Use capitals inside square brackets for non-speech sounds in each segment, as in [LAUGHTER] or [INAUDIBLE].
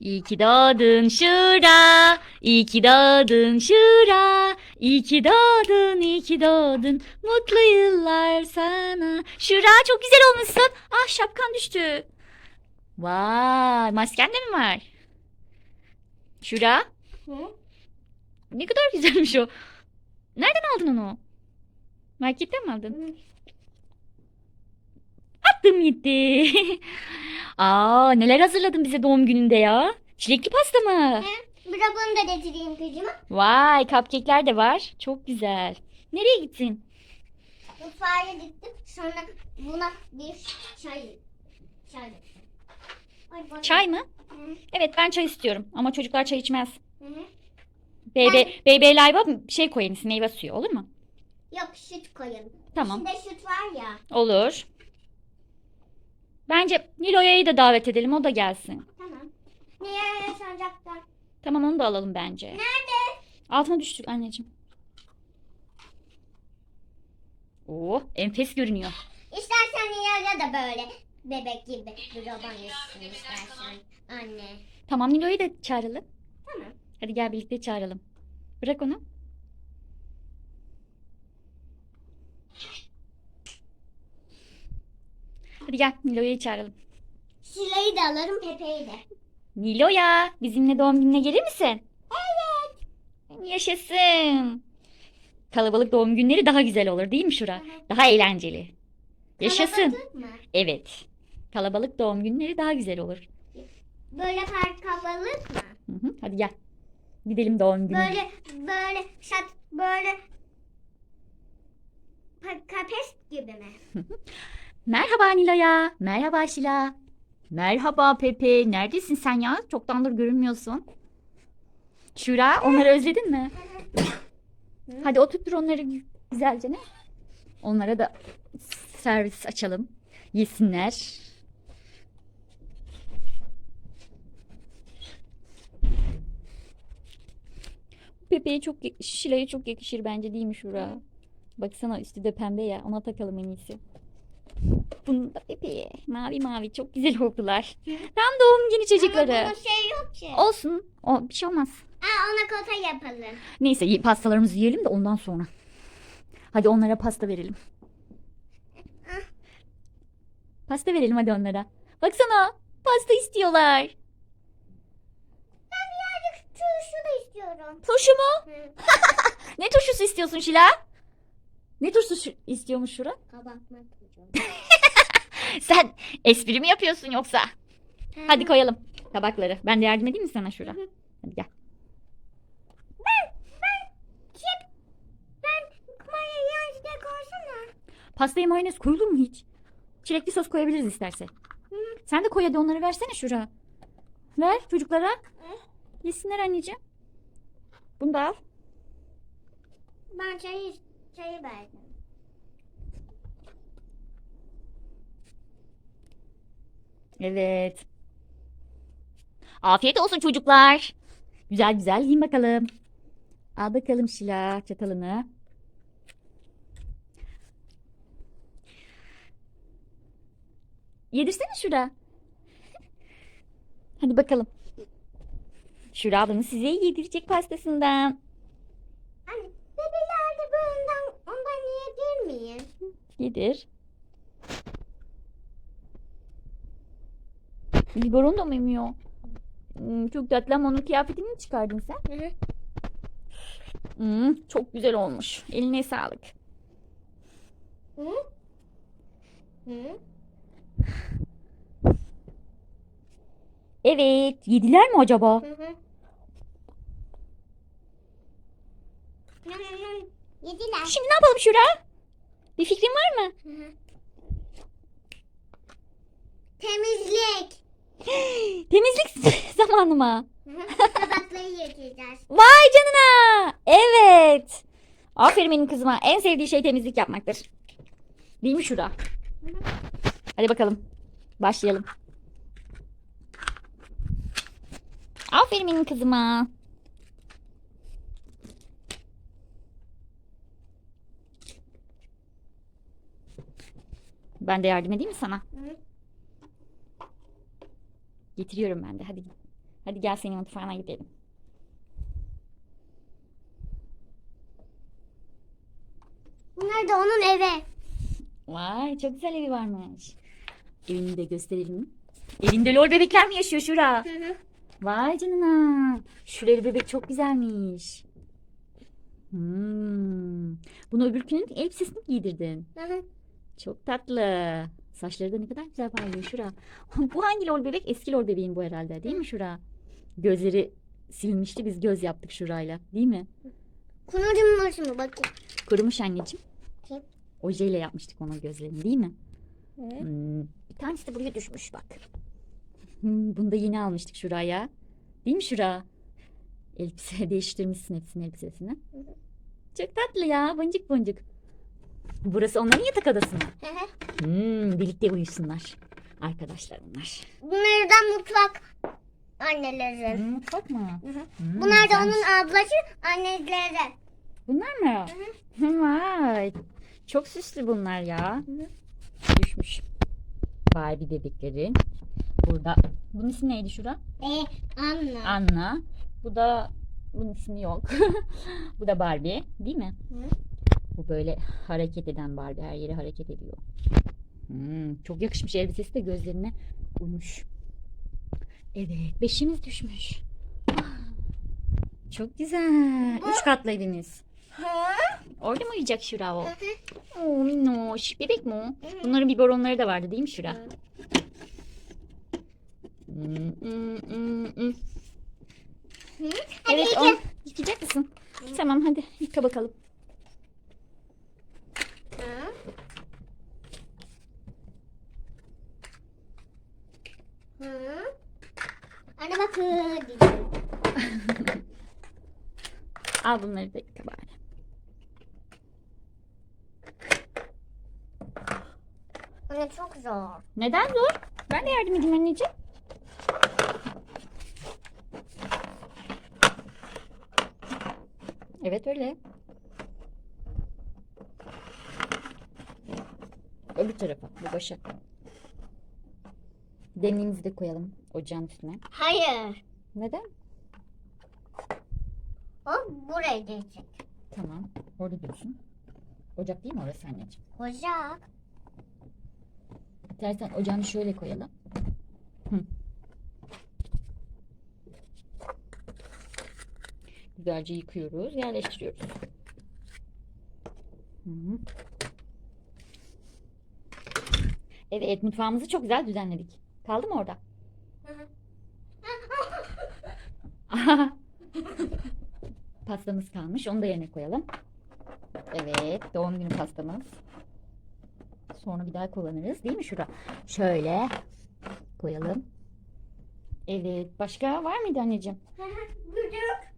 İyi ki doğdun Şura. İyi ki doğdun Şura. İyi ki doğdun, iyi ki doğdun. Mutlu yıllar sana. Şura çok güzel olmuşsun. Ah şapkan düştü. Vay masken de mi var? Şura Hı? ne kadar güzelmiş o. Nereden aldın onu? Marketten mi aldın? Hı. Attım gitti. [LAUGHS] Aa neler hazırladın bize doğum gününde ya? Çilekli pasta mı? Bir de bunu da getireyim kızıma. Vay cupcake'ler de var. Çok güzel. Nereye gittin? Mutfağa gittim. Sonra buna bir çay. Çay. Ay, Çay mı? Hı. Evet ben çay istiyorum. Ama çocuklar çay içmez. Hı hı. Bebe, bebe layva şey koyayım meyve suyu olur mu? Yok süt koyalım. Tamam. İçinde süt var ya. Olur. Bence Nilo'ya'yı da davet edelim. O da gelsin. Tamam. Niye yaşanacaklar? Tamam onu da alalım bence. Nerede? Altına düştük anneciğim. Oo, enfes görünüyor. İstersen Nilay'a da böyle bebek gibi bir roban üstüne istersen. Anne. Tamam Nilo'yu da çağıralım. Tamam. Hadi gel birlikte çağıralım. Bırak onu. Hadi gel Nilo'yu çağıralım. Şile'yi de alırım Pepe'yi de. Nilo'ya bizimle doğum gününe gelir misin? Evet. Yaşasın. Kalabalık doğum günleri daha güzel olur değil mi Şura? Daha eğlenceli. Yaşasın. Kalabalık mı? Evet. Kalabalık doğum günleri daha güzel olur. Böyle park kalabalık mı? Hı hı. Hadi gel. Gidelim doğum gününe. Böyle böyle şat böyle pa- kafes gibi mi? Merhaba Nilo'ya. Merhaba Şila. Merhaba Pepe. Neredesin sen ya? Çoktandır görünmüyorsun. Şura onları özledin mi? Hadi oturtur onları gü- güzelce ne? Onlara da servis açalım. Yesinler. Pepe'ye çok Şila'ya çok yakışır bence değil mi Şura? Baksana üstü de pembe ya. Ona takalım en iyisi. Bunu da. Mavi mavi çok güzel oldular. Tam doğum günü çocukları. Ama bunun şey yok ki. Olsun. O bir şey olmaz. Aa, ona kota yapalım. Neyse pastalarımızı yiyelim de ondan sonra. Hadi onlara pasta verelim. Ah. Pasta verelim hadi onlara. Baksana pasta istiyorlar. Ben birazcık turşu da istiyorum. Turşu mu? Hı. [LAUGHS] Ne turşusu istiyorsun Şila? Ne turşusu istiyormuş Şura? Kabartma turşu. [LAUGHS] Sen espri mi yapıyorsun yoksa? Hadi koyalım tabakları. Ben de yardım edeyim mi sana Şura? Hı hı. Hadi gel. Kumaya yan içine koysana. Pastaya mayonez koyulur mu hiç? Çilekli sos koyabiliriz istersen. Sen de koy hadi onları versene Şura. Ver çocuklara. Yesinler anneciğim. Bunu da al. Ben çayı, çayı verdim. Evet. Afiyet olsun çocuklar. Güzel güzel yiyin bakalım. Al bakalım Şila çatalını. Yedirsene Şura. [LAUGHS] Hadi bakalım. Şura ablanız size yedirecek pastasından. Anne, bundan, ondan niye girmeyin? Yedir. Biberon da mı yemiyor? Hmm, çok tatlı ama onun kıyafetini mi çıkardın sen? Hı hı. Hmm, çok güzel olmuş. Eline sağlık. Hı? Hı? Evet. Yediler mi acaba? Hı hı. Yediler. Şimdi ne yapalım Şura? Bir fikrin var mı? Hı hı. Temizlik. [GASPS] Temizlik [LAUGHS] zamanı mı? Hı hı. Tabakları yıkayacağız. [LAUGHS] Vay canına. Evet. Aferin benim kızıma. En sevdiği şey temizlik yapmaktır. Değil mi Şura? Hadi bakalım. Başlayalım. Aferin benim kızıma. Ben de yardım edeyim mi sana? Hı. Getiriyorum ben de. Hadi Hadi gel senin mutfağına gidelim. Bunlar da onun evi. Vay çok güzel evi varmış. Evini de gösterelim? Evinde lol bebekler mi yaşıyor Şura? Hı hı. Vay canına. Şureli bebek çok güzelmiş. Hmm. Bunu öbürkünün elbisesini giydirdin. Hı hı. Çok tatlı. Saçları da ne kadar güzel parlıyor Şura. [LAUGHS] Bu hangi lol bebek? Eski lol bebeğin bu herhalde değil mi Şura? Gözleri silinmişti biz göz yaptık Şura'yla değil mi? Kunurcum mu bakayım? Kurumuş anneciğim. Ojeyle yapmıştık ona gözlerini değil mi? Hmm, bir tanesi de buraya düşmüş bak. Hmm, bunu da yeni almıştık Şura'ya. Değil mi Şura? Elbise [LAUGHS] değiştirmişsin hepsinin elbisesini. Çok tatlı ya boncuk boncuk. Burası onların yatak odası mı? Hı hı. Hmm, birlikte uyusunlar. Arkadaşlar onlar. Bunlar da mutfak annelerin. Hmm, mutfak mı? Hı hı. Hmm, Bunlar da güzelmiş. onun ablası anneleri. Bunlar mı? Vay. Çok süslü bunlar ya. Düşmüş. Barbie bebekleri. Burada. Bunun ismi neydi şura? E anne. Anna. Bu da bunun ismi yok. [LAUGHS] Bu da Barbie, değil mi? Hı. Bu böyle hareket eden Barbie. Her yeri hareket ediyor. Hmm, çok yakışmış elbisesi de gözlerine uymuş. Evet, beşimiz düşmüş. Çok güzel. Üç katlı eviniz. Orada mı uyuyacak Şura o? Oo minnoş. Bebek mi o? Bunların biberonları da vardı değil mi Şura? Hı. Hmm, hmm, hmm, Evet, on. Yıkayacak mısın? Tamam hadi yıka bakalım. Hı. Hı. Anne bak hı diyeceğim. [LAUGHS] Al bunları yıka bari. Anne çok zor. Neden zor? Ben de yardım edeyim anneciğim. Evet öyle. Öbür tarafa, bu başa. Demliğimizi de koyalım ocağın üstüne. Hayır. Neden? O buraya gelecek. Tamam. Orada dursun. Ocak değil mi orası anneciğim? Ocak. İstersen ocağını şöyle koyalım. Hı. Güzelce yıkıyoruz, yerleştiriyoruz. Hı. Evet, mutfağımızı çok güzel düzenledik. Kaldı mı orada? [LAUGHS] Pastamız kalmış. Onu da yerine koyalım. Evet, doğum günü pastamız. Sonra bir daha kullanırız değil mi şura? Şöyle koyalım. Evet, başka var mıydı anneciğim? Bücük.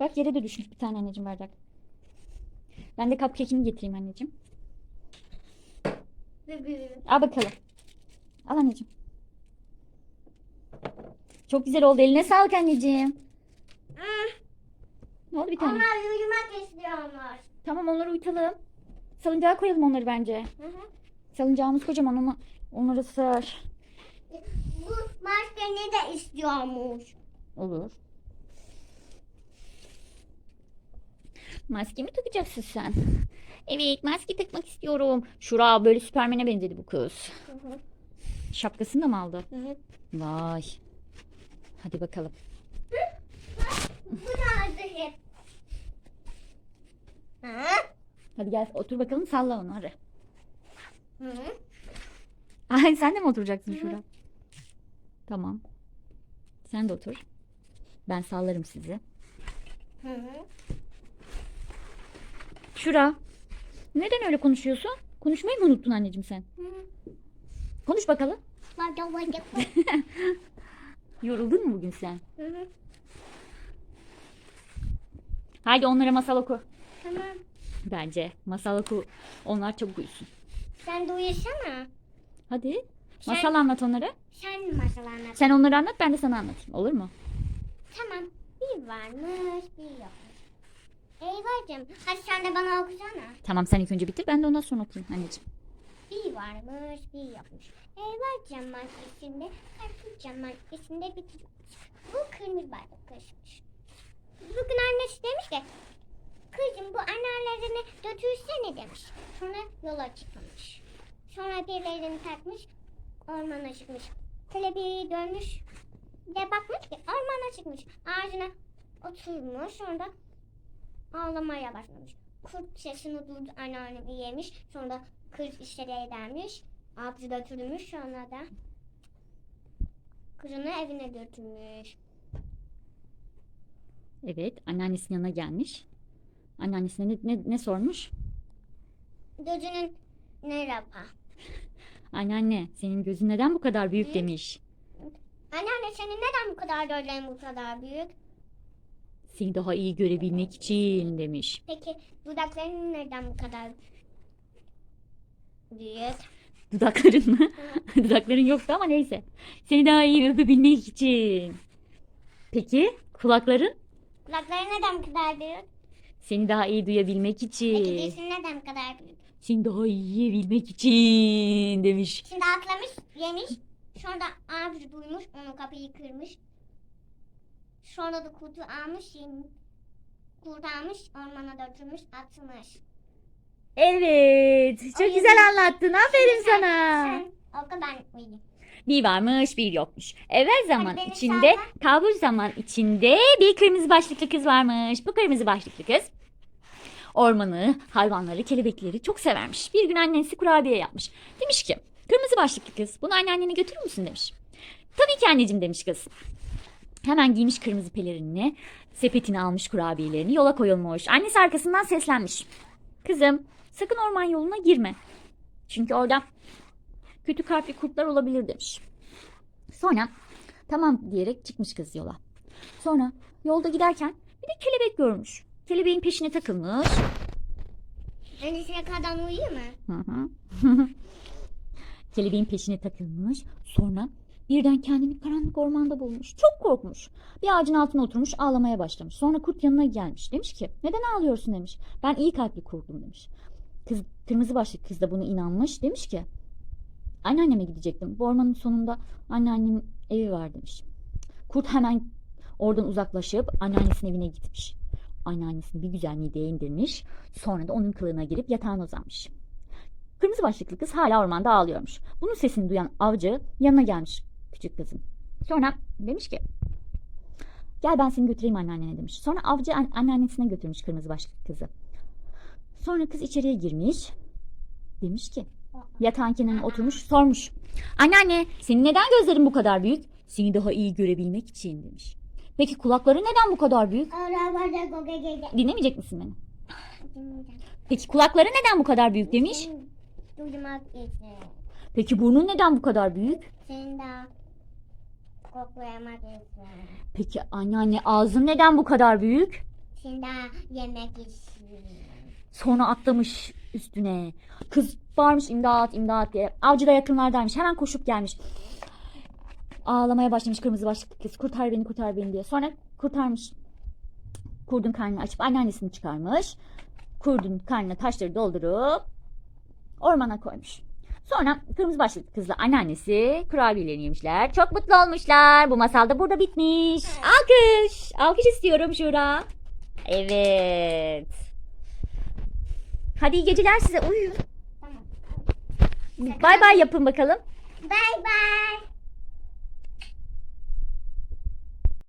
Bak yere de düşmüş bir tane anneciğim bardak. Ben de cupcake'ini getireyim anneciğim. Al bakalım. Al anneciğim. Çok güzel oldu. Eline sağlık anneciğim. Ne oldu bir tane? Onlar uyumak istiyorlar. Tamam onları uyutalım. Salıncağa koyalım onları bence. Hı hı. Salıncağımız kocaman onu onları sığar. Bu maskeni de istiyormuş. Olur. Maske mi takacaksın sen? Evet maske takmak istiyorum. Şura böyle süpermene benzedi bu kız. Hı hı. Şapkasını da mı aldı? Hı hı. Vay. Hadi bakalım. Bu da hep. Hı Hadi gel otur bakalım salla onu hadi. hı. Ay sen de mi oturacaksın Hı hı. Şura? Tamam. Sen de otur. Ben sallarım sizi. Hı hı. Şura. Neden öyle konuşuyorsun? Konuşmayı mı unuttun anneciğim sen? Hı hı. Konuş bakalım. Bak bak bak. [LAUGHS] Yoruldun mu bugün sen? Hı hı. Haydi onlara masal oku. Tamam. Bence masal oku. Onlar çabuk uyusun. Sen de uyusana. Hadi. Sen- Masal anlat onlara. Sen masal anlat. Sen onları anlat ben de sana anlatayım. Olur mu? Tamam. Bir varmış bir yokmuş. Eyvahcığım. Hadi sen de bana okusana. Tamam sen ilk önce bitir ben de ondan sonra okuyayım anneciğim. Bir varmış bir yokmuş. Eyvah cam maddesinde, karpuz cam maddesinde bir çocuk. Bu kırmızı bardak karışmış. Bugün annesi demiş ki kızım bu anneannelerine götürsene demiş. Sonra yola çıkmış. Sonra birilerini takmış ormana çıkmış. Kelebeği dönmüş de bakmış ki ormana çıkmış. Ağacına oturmuş sonra ağlamaya başlamış. Kurt sesini duydu anneannemi yemiş. Sonra kız işleri edermiş. Avcı götürmüş sonra da kızını evine götürmüş. Evet anneannesinin yanına gelmiş. Anneannesine ne, ne, ne sormuş? Gözünün merhaba. Anneanne senin gözün neden bu kadar büyük Hı? demiş. Anneanne senin neden bu kadar gözlerin bu kadar büyük? Seni daha iyi görebilmek için demiş. Peki dudakların neden bu kadar büyük? Dudakların mı? [LAUGHS] Dudakların yoktu ama neyse. Seni daha iyi öpebilmek için. Peki kulakların? Kulakların neden kadar büyük? Seni daha iyi duyabilmek Peki için. dilsin neden bu kadar büyük? Seni daha iyi yiyebilmek için demiş. Şimdi atlamış, yemiş. Sonra avcı duymuş, onu kapıyı kırmış. Sonra da kurtu almış, yemiş. Kurt almış, ormana götürmüş, atmış. Evet. Çok Ay, güzel evet. anlattın. Aferin Sen- sana. Sen o kadar mıydın? Bir varmış bir yokmuş. Evvel zaman beni içinde, salla. kabul zaman içinde bir kırmızı başlıklı kız varmış. Bu kırmızı başlıklı kız ormanı, hayvanları, kelebekleri çok severmiş. Bir gün annesi kurabiye yapmış. Demiş ki kırmızı başlıklı kız bunu anneannene götürür müsün demiş. Tabii ki anneciğim demiş kız. Hemen giymiş kırmızı pelerinini, sepetini almış kurabiyelerini yola koyulmuş. Annesi arkasından seslenmiş. Kızım sakın orman yoluna girme. Çünkü orada kötü kalpli kurtlar olabilir demiş. Sonra tamam diyerek çıkmış kız yola. Sonra yolda giderken bir de kelebek görmüş. Kelebeğin peşine takılmış. Annesine kadar uyuyor mu? Hı hı. [LAUGHS] Kelebeğin peşine takılmış. Sonra birden kendini karanlık ormanda bulmuş. Çok korkmuş. Bir ağacın altına oturmuş ağlamaya başlamış. Sonra kurt yanına gelmiş. Demiş ki neden ağlıyorsun demiş. Ben iyi kalpli kurtum demiş. Kız, kırmızı başlıklı kız da buna inanmış. Demiş ki anneanneme gidecektim. Bu ormanın sonunda anneannemin evi var demiş. Kurt hemen oradan uzaklaşıp anneannesinin evine gitmiş. Anneannesini bir güzel mideye indirmiş. Sonra da onun kılığına girip yatağına uzanmış. Kırmızı başlıklı kız hala ormanda ağlıyormuş. Bunun sesini duyan avcı yanına gelmiş küçük kızın. Sonra demiş ki gel ben seni götüreyim anneannene demiş. Sonra avcı an- anneannesine götürmüş kırmızı başlıklı kızı. Sonra kız içeriye girmiş. Demiş ki yatağın kenarına oturmuş sormuş. Anneanne senin neden gözlerin bu kadar büyük? Seni daha iyi görebilmek için demiş. Peki kulakları neden bu kadar büyük? Dinlemeyecek misin beni? Peki kulakları neden bu kadar büyük demiş? Peki burnun neden bu kadar büyük? Senin daha koklayamak için. Peki anneanne ağzın neden bu kadar büyük? Daha yemek için. Sonra atlamış üstüne. Kız bağırmış imdat imdat diye. Avcı da yakınlardaymış. Hemen koşup gelmiş. Ağlamaya başlamış kırmızı başlıklı kız. Kurtar beni kurtar beni diye. Sonra kurtarmış. Kurdun karnını açıp anneannesini çıkarmış. Kurdun karnına taşları doldurup ormana koymuş. Sonra kırmızı başlıklı kızla anneannesi kurabiyelerini yemişler. Çok mutlu olmuşlar. Bu masal da burada bitmiş. Alkış. Alkış istiyorum Şura. Evet. Hadi iyi geceler size uyuyun. Bay bay yapın bakalım. Bye bye.